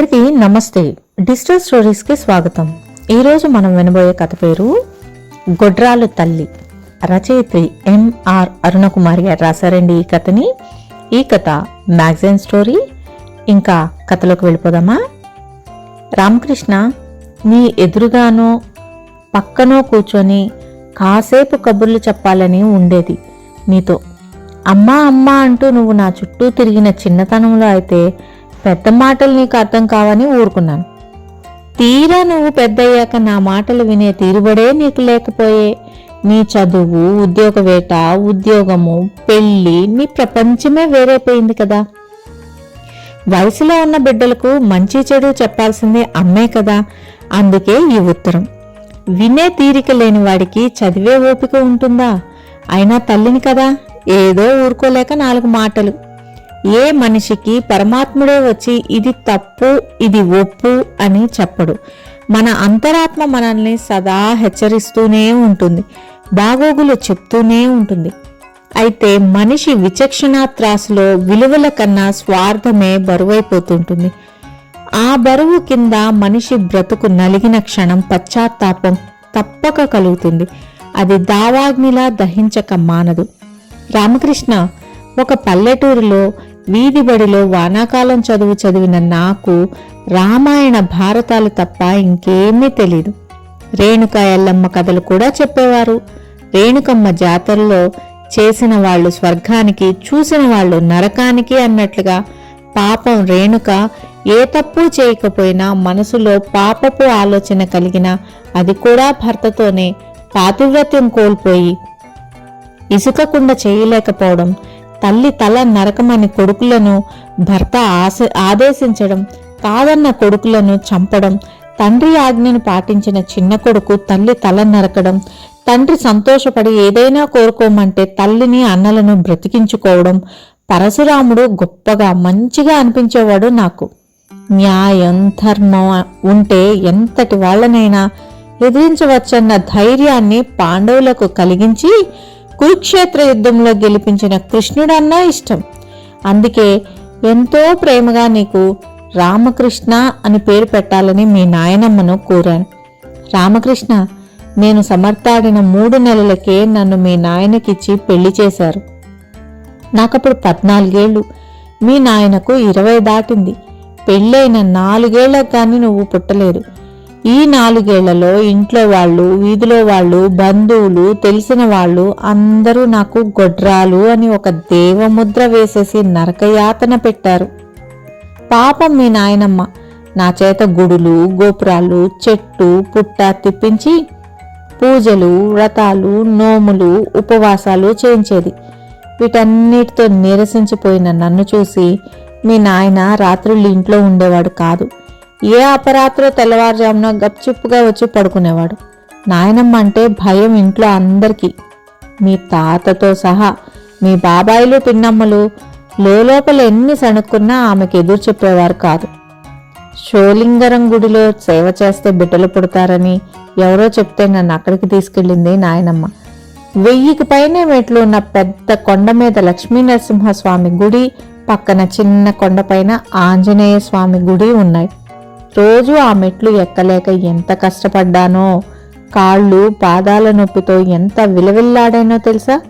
అందరికీ నమస్తే. డిజిటల్ స్టోరీస్కి స్వాగతం. ఈరోజు మనం వినబోయే కథ పేరు గొడ్రాలు తల్లి. రచయిత్రి ఎంఆర్ అరుణకుమారి గారు రాశారండి ఈ కథని. ఈ కథ మ్యాగజైన్ స్టోరీ. ఇంకా కథలోకి వెళ్ళిపోదామా? రామకృష్ణ నీ ఎదురుగానో పక్కనో కూర్చొని కాసేపు కబుర్లు చెప్పాలని ఉండేది. నీతో అమ్మా అమ్మా అంటూ నువ్వు నా చుట్టూ తిరిగిన చిన్నతనంలో అయితే పెద్ద మాటలు నీకు అర్థం కావని ఊరుకున్నాను. తీరా నువ్వు పెద్దయ్యాక నా మాటలు వినే తీరుబడే నీకు లేకపోయే. నీ చదువు ఉద్యోగ వేట ఉద్యోగము పెళ్ళి నీ ప్రపంచమే వేరైపోయింది కదా. వయసులో ఉన్న బిడ్డలకు మంచి చెడు చెప్పాల్సిందే అమ్మే కదా. అందుకే ఈ ఉత్తరం. వినే తీరిక లేని వాడికి చదివే ఓపిక ఉంటుందా? అయినా తల్లిని కదా? ఏదో ఊరుకోలేక నాలుగు మాటలు. ఏ మనిషికి పరమాత్ముడే వచ్చి ఇది తప్పు ఇది ఒప్పు అని చెప్పడు. మన అంతరాత్మ మనల్ని సదా హెచ్చరిస్తూనే ఉంటుంది. బాగోగులు చెప్తూనే ఉంటుంది. అయితే మనిషి విచక్షణా త్రాసులో విలువల కన్నా స్వార్థమే బరువైపోతుంటుంది. ఆ బరువు కింద మనిషి బ్రతుకు నలిగిన క్షణం పశ్చాత్తాపం తప్పక కలుగుతుంది. అది దావాగ్నిలా దహించక మానదు. రామకృష్ణ ఒక పల్లెటూరులో వీధి బడిలో వానాకాలం చదువు చదివిన నాకు రామాయణ భారతాలు తప్ప ఇంకేమీ తెలీదు. రేణుక ఎల్లమ్మ కథలు కూడా చెప్పేవారు. రేణుకమ్మ జాతరలో చేసిన వాళ్ళు స్వర్గానికి చూసిన వాళ్ళు నరకానికి అన్నట్లుగా పాపం రేణుక ఏ తప్పు చేయకపోయినా మనసులో పాపపు ఆలోచన కలిగిన అది కూడా భర్తతోనే పాతివ్రత్యం కోల్పోయి ఇసుకకుండా చేయలేకపోవడం తల్లి తల నరకమని కొడుకులను భర్త ఆశ ఆదేశించడం కాదన్న కొడుకులను చంపడం తండ్రి ఆజ్ఞను పాటించిన చిన్న కొడుకు తల్లి తల నరకడం తండ్రి సంతోషపడి ఏదైనా కోరుకోమంటే తల్లిని అన్నలను బ్రతికించుకోవడం పరశురాముడు గొప్పగా మంచిగా అనిపించేవాడు నాకు. న్యాయం ధర్మం ఉంటే ఎంతటి వాళ్ళనైనా ఎదిరించవచ్చన్న ధైర్యాన్ని పాండవులకు కలిగించి కురుక్షేత్ర యుద్ధంలో గెలిపించిన కృష్ణుడన్నా ఇష్టం. అందుకే ఎంతో ప్రేమగా నీకు రామకృష్ణ అని పేరు పెట్టాలని మీ నాయనమ్మను కోరాను. రామకృష్ణ నేను సమర్థాడిన మూడు నెలలకే నన్ను మీ నాయనకిచ్చి పెళ్ళి చేశారు. నాకప్పుడు పద్నాలుగేళ్ళు. మీ నాయనకు ఇరవై దాటింది. పెళ్ళైన నాలుగేళ్ళకు కానీ నువ్వు పుట్టలేదు. ఈ నాలుగేళ్ళలో ఇంట్లో వాళ్ళు వీధిలో వాళ్ళు బంధువులు తెలిసిన వాళ్ళు అందరూ నాకు గొడ్రాలు అని ఒక దేవముద్ర వేసేసి నరకయాతన పెట్టారు. పాపం మీ నాయనమ్మ. నా చేత గుడులు గోపురాలు చెట్టు పుట్ట తిప్పించి పూజలు వ్రతాలు నోములు ఉపవాసాలు చేయించేది. వీటన్నిటితో నిరసించిపోయిన నన్ను చూసి మీ నాయన రాత్రులు ఇంట్లో ఉండేవాడు కాదు. ఏ అపరాత్రో తెల్లవారుజామున గప్చిప్పుగా వచ్చి పడుకునేవాడు. నాయనమ్మ అంటే భయం ఇంట్లో అందరికీ. మీ తాతతో సహా మీ బాబాయిలు పిన్నమ్మలు లోపల ఎన్ని సణుక్కున్నా ఆమెకు ఎదురు చెప్పేవారు కాదు. షోలింగరం గుడిలో సేవ చేస్తే బిడ్డలు పుడతారని ఎవరో చెప్తే నన్ను అక్కడికి తీసుకెళ్ళింది నాయనమ్మ. వెయ్యికి పైనే మెట్లు ఉన్న పెద్ద కొండ మీద లక్ష్మీ నరసింహస్వామి గుడి పక్కన చిన్న కొండపైన ఆంజనేయ స్వామి గుడి ఉన్నాయి. రోజు ఆ మెట్లు ఎక్కలేక ఎంత కష్టపడ్డానో? కాళ్ళు పాదాల నొప్పితో ఎంత విలవిల్లాడానో తెలుసా?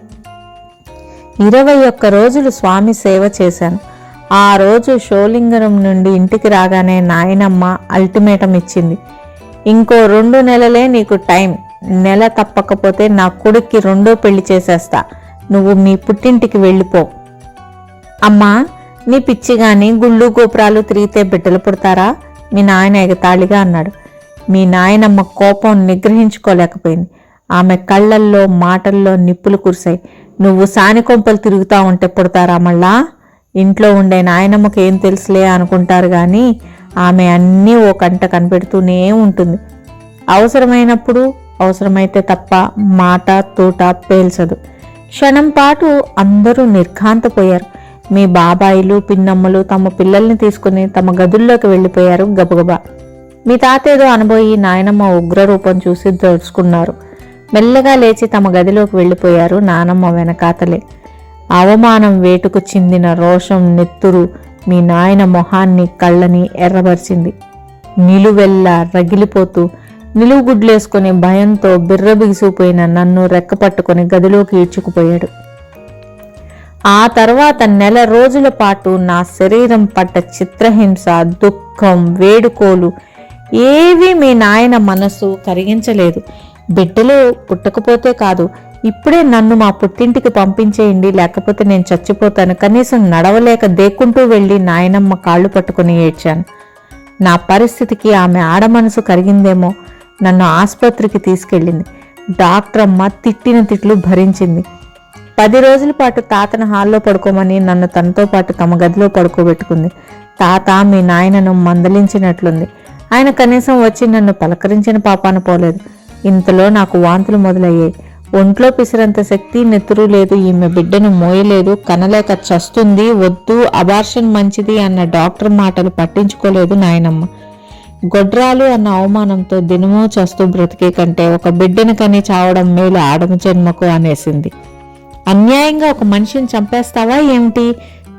ఇరవై ఒక్క రోజులు స్వామి సేవ చేశాను. ఆ రోజు షోలింగరం నుండి ఇంటికి రాగానే నాయనమ్మ అల్టిమేటం ఇచ్చింది. ఇంకో రెండు నెలలే నీకు టైం. నెల తప్పకపోతే నా కొడుక్కి రెండో పెళ్ళి చేసేస్తా. నువ్వు మీ పుట్టింటికి వెళ్ళిపో. అమ్మా నీ పిచ్చి కానీ గుళ్ళు గోపురాలు తిరిగితే బిడ్డలు పుడతారా? మీ నాయన ఎగతాళిగా అన్నాడు. మీ నాయనమ్మ కోపం నిగ్రహించుకోలేకపోయింది. ఆమె కళ్ళల్లో మాటల్లో నిప్పులు కురిశాయి. నువ్వు సాని కొంపలు తిరుగుతా ఉంటే పుడతారా మళ్ళా ఇంట్లో ఉండే నాయనమ్మకి ఏం తెలుసులే అనుకుంటారు కానీ ఆమె అన్నీ ఓ కంట కనిపెడుతూనే ఉంటుంది. అవసరమైనప్పుడు అవసరమైతే తప్ప మాట తోట పేల్చదు. క్షణం పాటు అందరూ నిర్ఘాంతపోయారు. మీ బాబాయిలు పిన్నమ్మలు తమ పిల్లల్ని తీసుకుని తమ గదుల్లోకి వెళ్ళిపోయారు గబగబా. మీ తాతేదో అనబోయి నాయనమ్మ ఉగ్రరూపం చూసి దడుచుకున్నారు మెల్లగా లేచి తమ గదిలోకి వెళ్ళిపోయారు నానమ్మ వెనకాతలే. అవమానం వేటుకు చెందిన రోషం నెత్తురు మీ నాయన మొహాన్ని కళ్ళని ఎర్రబరిచింది. నిలువెల్లా రగిలిపోతూ నిలువు గుడ్లేసుకుని భయంతో బిర్రబిగిసిపోయిన నన్ను రెక్కపట్టుకుని గదిలోకి ఈడ్చుకుపోయాడు. ఆ తర్వాత నెల రోజుల పాటు నా శరీరం పట్ట చిత్రహింస దుఃఖం వేడుకోలు ఏవి మీ నాయన మనసు కరిగించలేదు. బిడ్డలు పుట్టకపోతే కాదు ఇప్పుడే నన్ను మా పుట్టింటికి పంపించేయండి లేకపోతే నేను చచ్చిపోతాను కనీసం నడవలేక దేక్కుంటూ వెళ్ళి నాయనమ్మ కాళ్ళు పట్టుకుని ఏడ్చాను. నా పరిస్థితికి ఆమె ఆడ మనసు కరిగిందేమో నన్ను ఆసుపత్రికి తీసుకెళ్ళింది. డాక్టర్ అమ్మ తిట్టిన తిట్లు భరించింది. పది రోజుల పాటు తాతను హాల్లో పడుకోమని నన్ను తనతో పాటు తమ గదిలో పడుకోబెట్టుకుంది. తాత మీ నాయనను మందలించినట్లుంది. ఆయన కనీసం వచ్చి నన్ను పలకరించిన పాపాన పోలేదు. ఇంతలో నాకు వాంతులు మొదలయ్యాయి. ఒంట్లో పిసిరంత శక్తి నెత్తురు లేదు ఈమె బిడ్డను మోయలేదు కనలేక చస్తుంది వద్దు అబార్షన్ మంచిది అన్న డాక్టర్ మాటలు పట్టించుకోలేదు నాయనమ్మ. గొడ్రాలు అన్న అవమానంతో దినమో చస్తూ బ్రతికే కంటే ఒక బిడ్డను కని చావడం మేలు ఆడమ జన్మకు అనేసింది. అన్యాయంగా ఒక మనిషిని చంపేస్తావా ఏమిటి?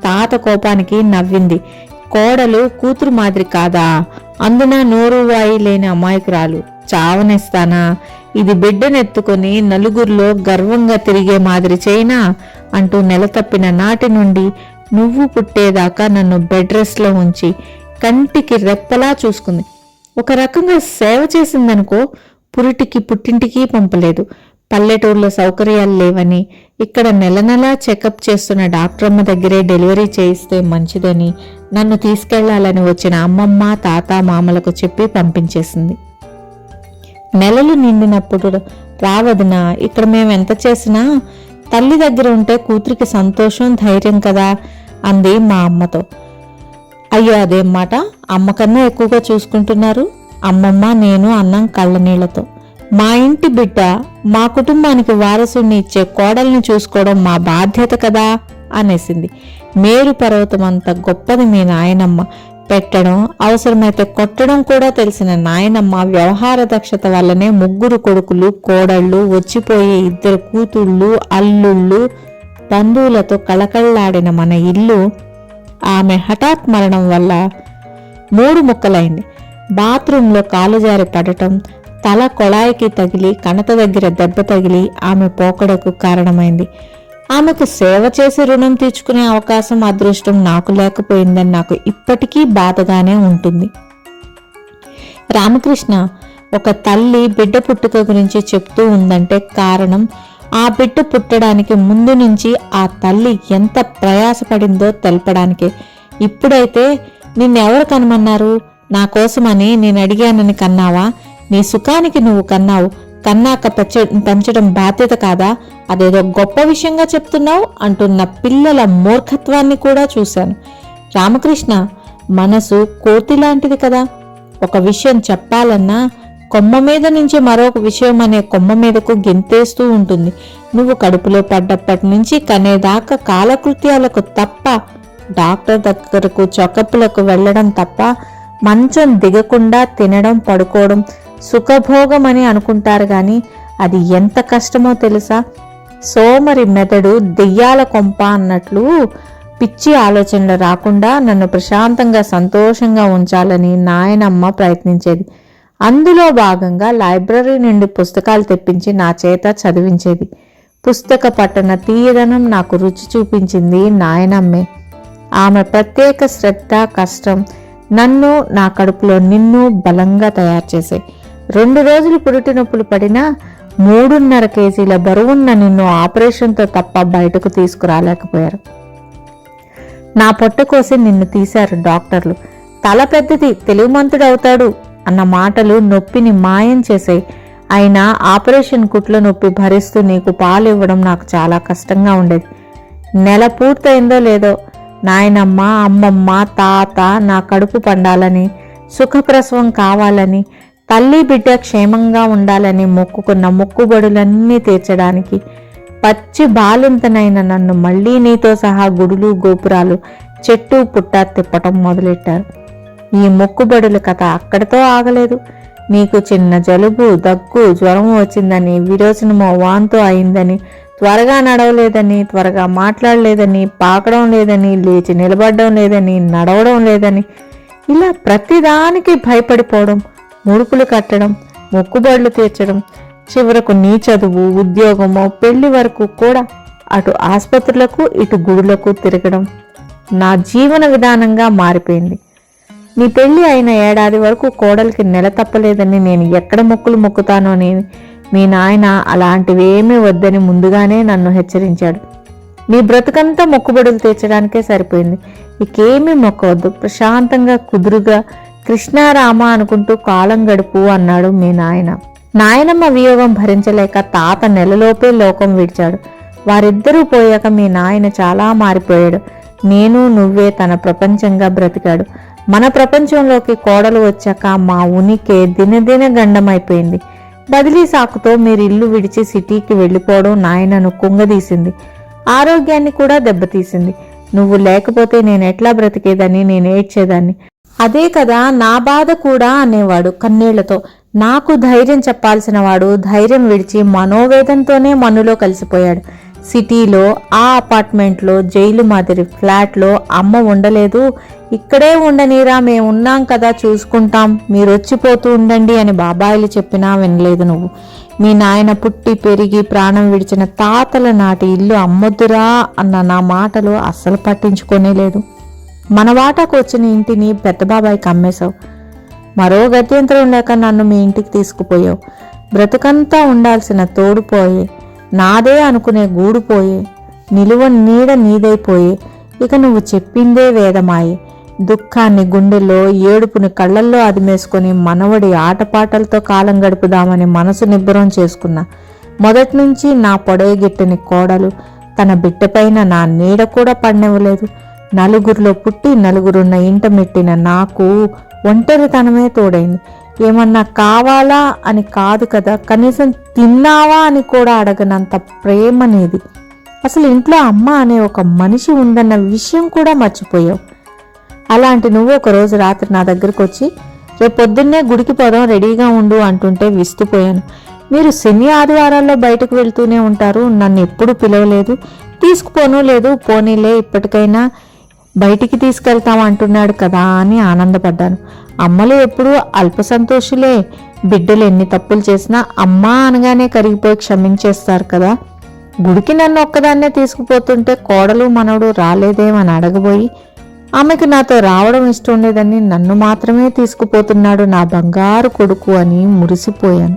తాత కోపానికి నవ్వింది. కోడలు కూతురు మాదిరి కాదా? అందున నోరు వాయి లేని అమాయకురాలు చావనేస్తానా? ఇది బిడ్డనెత్తుకొని నలుగురిలో గర్వంగా తిరిగే మాదిరి చేయనా? అంటూ నెల తప్పిన నాటి నుండి నువ్వు పుట్టేదాకా నన్ను బెడ్ రెస్ట్లో ఉంచి కంటికి రెప్పలా చూసుకుంది. ఒక రకంగా సేవ చేసిందనుకో పురిటికి పుట్టింటికి పంపలేదు. పల్లెటూరులో సౌకర్యాలు లేవని ఇక్కడ నెల నెలా చెకప్ చేస్తున్న డాక్టరమ్మ దగ్గరే డెలివరీ చేయిస్తే మంచిదని నన్ను తీసుకెళ్ళాలని వచ్చిన అమ్మమ్మ తాత మామలకు చెప్పి పంపించేసింది. నెలలు నిండినప్పుడు రావదునా ఇక్కడ మేము ఎంత చేసినా తల్లి దగ్గర ఉంటే కూతురికి సంతోషం ధైర్యం కదా అంది మా అమ్మతో. అయ్యో అదేం మాట? అమ్మకన్నా ఎక్కువగా చూసుకుంటున్నారు? అమ్మమ్మ నేను అన్నం కళ్ళ నీళ్ళతో మా ఇంటి బిడ్డ మా కుటుంబానికి వారసుని ఇచ్చే కోడల్ని చూసుకోవడం మా బాధ్యత కదా అనేసింది. మేరు పర్వతం అంత గొప్పది మీ నాయనమ్మ. పెట్టడం అవసరమైతే కొట్టడం కూడా తెలిసిన నాయనమ్మ వ్యవహార దక్షత వల్లనే ముగ్గురు కొడుకులు కోడళ్ళు వచ్చిపోయే ఇద్దరు కూతుళ్ళు అల్లుళ్ళు బంధువులతో కళకళలాడిన మన ఇల్లు ఆమె హఠాత్ మరణం వల్ల మూడు ముక్కలైంది. బాత్రూంలో కాలు జారి పడటం తల కొళాయికి తగిలి కణత దగ్గర దెబ్బ తగిలి ఆమె పోకడకు కారణమైంది. ఆమెకు సేవ చేసి రుణం తీర్చుకునే అవకాశం అదృష్టం నాకు లేకపోయిందని నాకు ఇప్పటికీ బాధగానే ఉంటుంది. రామకృష్ణ ఒక తల్లి బిడ్డ పుట్టుక గురించి చెప్తూ ఉందంటే కారణం ఆ బిడ్డ పుట్టడానికి ముందు నుంచి ఆ తల్లి ఎంత ప్రయాసపడిందో తెలపడానికే. ఇప్పుడైతే నిన్నెవరు కనమన్నారు? నా కోసమని నేను అడిగానని కన్నావా? నీ సుఖానికి నువ్వు కన్నావు. కన్నాక పెంచ పెంచడం బాధ్యత కాదా? అదేదో గొప్ప విషయంగా చెప్తున్నావు అంటున్న పిల్లల మూర్ఖత్వాన్ని కూడా చూశాను. రామకృష్ణ మనసు కోతి లాంటిది కదా. ఒక విషయం చెప్పాలన్నా కొమ్మ మీద నుంచి మరొక విషయం అనే కొమ్మ మీదకు గెంతేస్తూ ఉంటుంది. నువ్వు కడుపులో పడ్డప్పటి నుంచి కనేదాకా కాలకృత్యాలకు తప్ప డాక్టర్ దగ్గరకు చొకప్పులకు వెళ్ళడం తప్ప మంచం దిగకుండా తినడం పడుకోవడం సుఖభోగం అని అనుకుంటారు కానీ అది ఎంత కష్టమో తెలుసా? సోమరి మెదడు దెయ్యాల కొంప అన్నట్లు పిచ్చి ఆలోచనలు రాకుండా నన్ను ప్రశాంతంగా సంతోషంగా ఉంచాలని నాయనమ్మ ప్రయత్నించేది. అందులో భాగంగా లైబ్రరీ నుండి పుస్తకాలు తెప్పించి నా చేత చదివించేది. పుస్తక పట్టణ తీయదనం నాకు రుచి చూపించింది నాయనమ్మే. ఆమె ప్రత్యేక శ్రద్ధ కష్టం నన్ను నా కడుపులో నిన్ను బలంగా తయారు చేసాయి రెండు రోజులు పురిటి నొప్పులు పడినా మూడున్నర కేజీల బరువున్న నిన్ను ఆపరేషన్తో తప్ప బయటకు తీసుకురాలేకపోయారు. నా పొట్ట కోసి నిన్ను తీశారు డాక్టర్లు. తల పెద్దది తెలివిమంతుడవుతాడు అన్న మాటలు నొప్పిని మాయం చేసాయి అయినా ఆపరేషన్ కుట్ల నొప్పి భరిస్తూ నీకు పాలు ఇవ్వడం నాకు చాలా కష్టంగా ఉండేది. నెల పూర్తయిందో లేదో నాయనమ్మ అమ్మమ్మ తాత నా కడుపు పండాలని సుఖప్రసవం కావాలని తల్లి బిడ్డ క్షేమంగా ఉండాలని మొక్కుకున్న మొక్కుబడులన్నీ తీర్చడానికి పచ్చి బాలింతనైన నన్ను మళ్ళీ నీతో సహా గుడులు గోపురాలు చెట్టు పుట్ట తిప్పటం మొదలెట్టారు. ఈ మొక్కుబడుల కథ అక్కడితో ఆగలేదు. నీకు చిన్న జలుబు దగ్గు జ్వరం వచ్చిందని విరోచనమో వాంతో అయిందని త్వరగా నడవలేదని త్వరగా మాట్లాడలేదని పాకడం లేదని లేచి నిలబడడం లేదని నడవడం లేదని ఇలా ప్రతిదానికి భయపడిపోవడం ముడుపులు కట్టడం మొక్కుబడులు తీర్చడం చివరకు నీ చదువు ఉద్యోగమో పెళ్ళి వరకు కూడా అటు ఆసుపత్రులకు ఇటు గుడులకు తిరగడం. నా జీవన విధానంగా మారిపోయింది. నీ పెళ్ళి అయిన ఏడాది వరకు కోడలికి నెల తప్పలేదని నేను ఎక్కడ మొక్కులు మొక్కుతానో అని మీ నాయన అలాంటివేమీ వద్దని ముందుగానే నన్ను హెచ్చరించాడు. నీ బ్రతుకంతా మొక్కుబడులు తీర్చడానికే సరిపోయింది. ఇకేమీ మొక్కవద్దు. ప్రశాంతంగా కుదురుగా కృష్ణారామ అనుకుంటూ కాలం గడుపు అన్నాడు మీ నాయన. నాయనమ్మ వియోగం భరించలేక తాత నెలలోపే లోకం విడిచాడు. వారిద్దరూ పోయాక మీ నాయన చాలా మారిపోయాడు. నేను నువ్వే తన ప్రపంచంగా బ్రతికాడు. మన ప్రపంచంలోకి కోడలు వచ్చాక మా ఉనికి దినదిన గండమైపోయింది. బదిలీ సాకుతో మీరు ఇల్లు విడిచి సిటీకి వెళ్ళిపోవడం నాయనను కుంగదీసింది. ఆరోగ్యాన్ని కూడా దెబ్బతీసింది. నువ్వు లేకపోతే నేను ఎట్లా బ్రతికేదని నేను ఏడ్చేదాన్ని. అదే కదా నా బాధ కూడా అనేవాడు కన్నీళ్ళతో. నాకు ధైర్యం చెప్పాల్సిన వాడు ధైర్యం విడిచి మనోవేదంతోనే మనులో కలిసిపోయాడు. సిటీలో ఆ అపార్ట్మెంట్లో జైలు మాదిరి ఫ్లాట్లో అమ్మ ఉండలేదు. ఇక్కడే ఉండనీరా మేము ఉన్నాం కదా చూసుకుంటాం. మీరు వచ్చిపోతూ ఉండండి అని బాబాయిలు చెప్పినా వినలేదు నువ్వు. మీ నాయన పుట్టి పెరిగి ప్రాణం విడిచిన తాతల నాటి ఇల్లు అమ్మొద్దురా అన్న నా మాటలు అస్సలు పట్టించుకోనే లేదు మన వాటాకు వచ్చిన ఇంటిని పెద్ద బాబాయికి అమ్మేశావు మరో గత్యంతరం లేక నన్ను మీ ఇంటికి తీసుకుపోయావు. బ్రతుకంతా ఉండాల్సిన తోడుపోయే నాదే అనుకునే గూడుపోయే నిలువ నీడ నీదైపోయే ఇక నువ్వు చెప్పిందే వేదమాయే. దుఃఖాన్ని గుండెల్లో ఏడుపుని కళ్ళల్లో అదిమేసుకొని మనవడి ఆటపాటలతో కాలం గడుపుదామని మనసు నిబ్బరం చేసుకున్నా మొదటి నుంచి నా పొడయగిట్టని కోడలు తన బిడ్డపైన నా నీడ కూడా పడినవ్వలేదు నలుగురిలో పుట్టి నలుగురున్న ఇంట మెట్టిన నాకు ఒంటరితనమే తోడైంది. ఏమన్నా కావాలా అని కాదు కదా కనీసం తిన్నావా అని కూడా అడగనంత ప్రేమనేది అసలు ఇంట్లో అమ్మ అనే ఒక మనిషి ఉందన్న విషయం కూడా మర్చిపోయావు. అలాంటి నువ్వు ఒకరోజు రాత్రి నా దగ్గరకు వచ్చి రేపు పొద్దున్నే గుడికి పోదాం రెడీగా ఉండు అంటుంటే విస్తుపోయాను. మీరు శని ఆదివారాల్లో బయటకు వెళ్తూనే ఉంటారు నన్ను ఎప్పుడు పిలవలేదు. తీసుకుపోను లేదు పోనీలే ఇప్పటికైనా బయటికి తీసుకెళ్తాం అంటున్నాడు కదా అని ఆనందపడ్డాను. అమ్మలు ఎప్పుడూ అల్ప సంతోషులే బిడ్డలు ఎన్ని తప్పులు చేసినా అమ్మ అనగానే కరిగిపోయి క్షమించేస్తారు కదా. గుడికి నన్ను ఒక్కదాన్నే తీసుకుపోతుంటే కోడలు మనవడు రాలేదేమని అడగబోయి ఆమెకు నాతో రావడం ఇష్టం లేదని నన్ను మాత్రమే తీసుకుపోతున్నాడు నా బంగారు కొడుకు అని మురిసిపోయాను.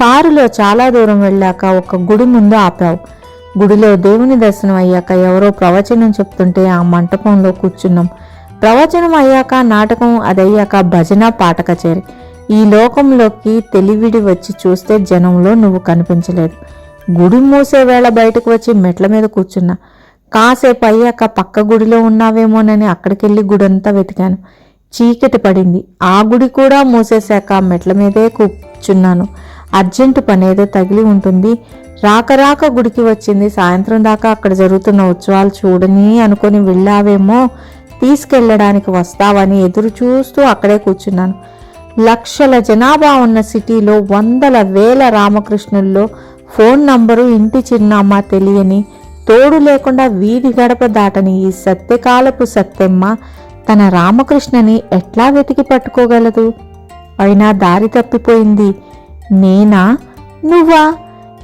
కారులో చాలా దూరం వెళ్ళాక ఒక గుడి ముందు ఆపావు. గుడిలో దేవుని దర్శనం అయ్యాక ఎవరో ప్రవచనం చెప్తుంటే ఆ మంటపంలో కూర్చున్నాం. ప్రవచనం అయ్యాక నాటకం అదయ్యాక భజన పాట కచేరి ఈ లోకంలోకి తెలివిడి వచ్చి చూస్తే జనంలో నువ్వు కనిపించలేదు. గుడి మూసే వేళ బయటకు వచ్చి మెట్ల మీద కూర్చున్నా. కాసేపు అయ్యాక పక్క గుడిలో ఉన్నావేమోనని అక్కడికెళ్ళి గుడంతా వెతికాను. చీకటి పడింది. ఆ గుడి కూడా మూసేశాక మెట్ల మీదే కూర్చున్నాను. అర్జెంటు పనేదో తగిలి ఉంటుంది. రాక రాక గుడికి వచ్చింది. సాయంత్రం దాకా అక్కడ జరుగుతున్న ఉత్సవాలు చూడని అనుకొని వెళ్ళావేమో తీసుకెళ్ళడానికి వస్తావని ఎదురు చూస్తూ అక్కడే కూర్చున్నాను. లక్షల జనాభా ఉన్న సిటీలో వందల వేల రామకృష్ణుల్లో ఫోన్ నంబరు ఇంటి చిరునామా తెలియని తోడు లేకుండా వీధి గడప దాటని ఈ సత్యకాలపు సత్యమ్మ తన రామకృష్ణని ఎట్లా వెతికి పట్టుకోగలదు? అయినా దారి తప్పిపోయింది. నేనా? నువ్వా?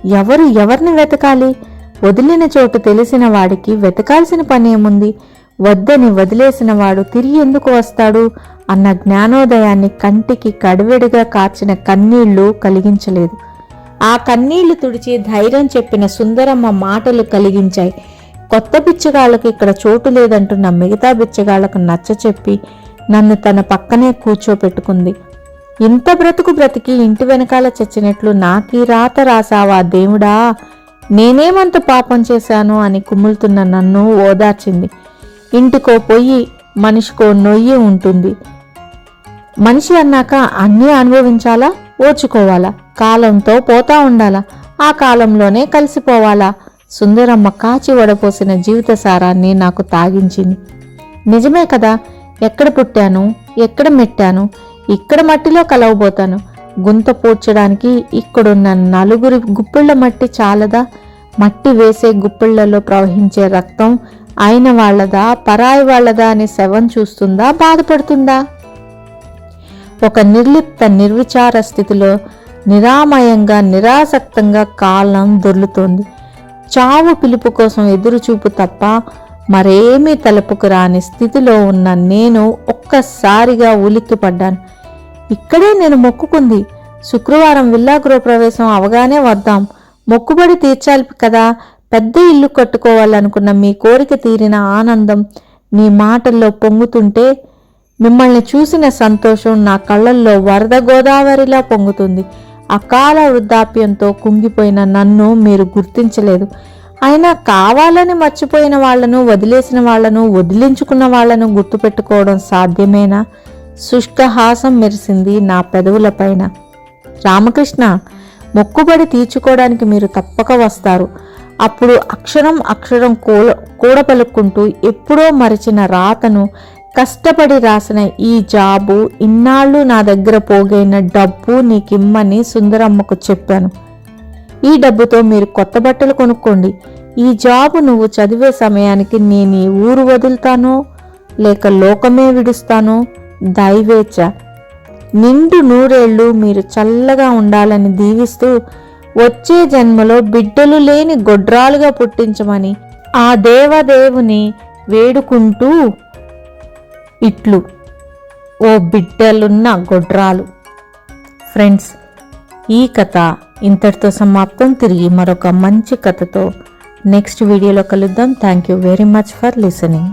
ఎవరు ఎవరిని వెతకాలి? వదిలిన చోటు తెలిసిన వాడికి వెతకాల్సిన పనేముంది వద్దని వదిలేసిన వాడు తిరిగి ఎందుకు వస్తాడు? అన్న జ్ఞానోదయాన్ని కంటికి కడివెడిగా కార్చిన కన్నీళ్ళు కలిగించలేదు. ఆ కన్నీళ్ళు తుడిచి ధైర్యం చెప్పిన సుందరమ్మ మాటలు కలిగించాయి. కొత్త బిచ్చగాళ్ళకి ఇక్కడ చోటు లేదంటున్న మిగతా బిచ్చగాళ్ళకు నచ్చ చెప్పి నన్ను తన పక్కనే కూర్చోపెట్టుకుంది. ఇంత బ్రతుకు బ్రతికి ఇంటి వెనకాల చచ్చినట్లు నాకీ రాత రాసావా దేవుడా? నేనేమంత పాపం చేశాను అని కుమ్ములుతున్న నన్ను ఓదార్చింది. ఇంటికో పొయ్యి మనిషికో నొయ్యి ఉంటుంది. మనిషి అన్నాక అన్నీ అనుభవించాలా? ఓచుకోవాలా కాలంతో పోతా ఉండాలా? ఆ కాలంలోనే కలిసిపోవాలా? సుందరమ్మ కాచి వడపోసిన జీవిత సారాన్ని నాకు తాగించింది. నిజమే కదా? ఎక్కడ పుట్టాను? ఎక్కడ మెట్టాను? ఇక్కడ మట్టిలో కలవబోతాను. గుంత పూడ్చడానికి ఇక్కడున్న నలుగురి గుప్పిళ్ళ మట్టి చాలదా? మట్టి వేసే గుప్పిళ్ళలో ప్రవహించే రక్తం అయిన వాళ్ళదా? పరాయి వాళ్ళదా అనే శవం చూస్తుందా? బాధపడుతుందా? ఒక నిర్లిప్త నిర్విచార స్థితిలో నిరామయంగా నిరాసక్తంగా కాలం దొర్లుతోంది. చావు పిలుపు కోసం ఎదురుచూపు తప్ప మరేమీ తలుపుకు రాని స్థితిలో ఉన్న నేను ఒక్కసారిగా ఉలిక్కిపడ్డాను. ఇక్కడే నేను మొక్కుకుంది. శుక్రవారం విల్లా గృహప్రవేశం అవగానే వద్దాం. మొక్కుబడి తీర్చాలి కదా. పెద్ద ఇల్లు కట్టుకోవాలనుకున్న మీ కోరిక తీరిన ఆనందం నీ మాటల్లో పొంగుతుంటే మిమ్మల్ని చూసిన సంతోషం నా కళ్ళల్లో వరద గోదావరిలా పొంగుతుంది. అకాల వృద్ధాప్యంతో కుంగిపోయిన నన్ను మీరు గుర్తించలేదు. అయినా కావాలని మర్చిపోయిన వాళ్ళను వదిలేసిన వాళ్ళను వదిలించుకున్న వాళ్ళను గుర్తుపెట్టుకోవడం సాధ్యమేనా? శుష్కహాసం మెరిసింది నా పెదవులపైన రామకృష్ణ మొక్కుబడి తీర్చుకోవడానికి మీరు తప్పక వస్తారు. అప్పుడు అక్షరం అక్షరం కూడ కూడపలుక్కుంటూ ఎప్పుడో మరిచిన రాతను కష్టపడి రాసిన ఈ జాబు ఇన్నాళ్ళు నా దగ్గర పోగైన డబ్బు నీకిమ్మని సుందరమ్మకు చెప్పాను. ఈ డబ్బుతో మీరు కొత్త బట్టలు కొనుక్కోండి. ఈ జాబు నువ్వు చదివే సమయానికి నేను ఈ ఊరు వదులుతానో లేక లోకమే విడుస్తానో దైవేచ్ఛ నిండు నూరేళ్ళు మీరు చల్లగా ఉండాలని దీవిస్తూ వచ్చే జన్మలో బిడ్డలు లేని గొడ్రాలుగా పుట్టించమని ఆ దేవదేవుని వేడుకుంటూ ఇట్లు. ఓ బిడ్డలున్న గొడ్రాలు. ఫ్రెండ్స్ ఈ కథ ఇంతటితో సమాప్తం. తిరిగి మరొక మంచి కథతో నెక్స్ట్ వీడియోలో కలుద్దాం. Thank you very much for listening.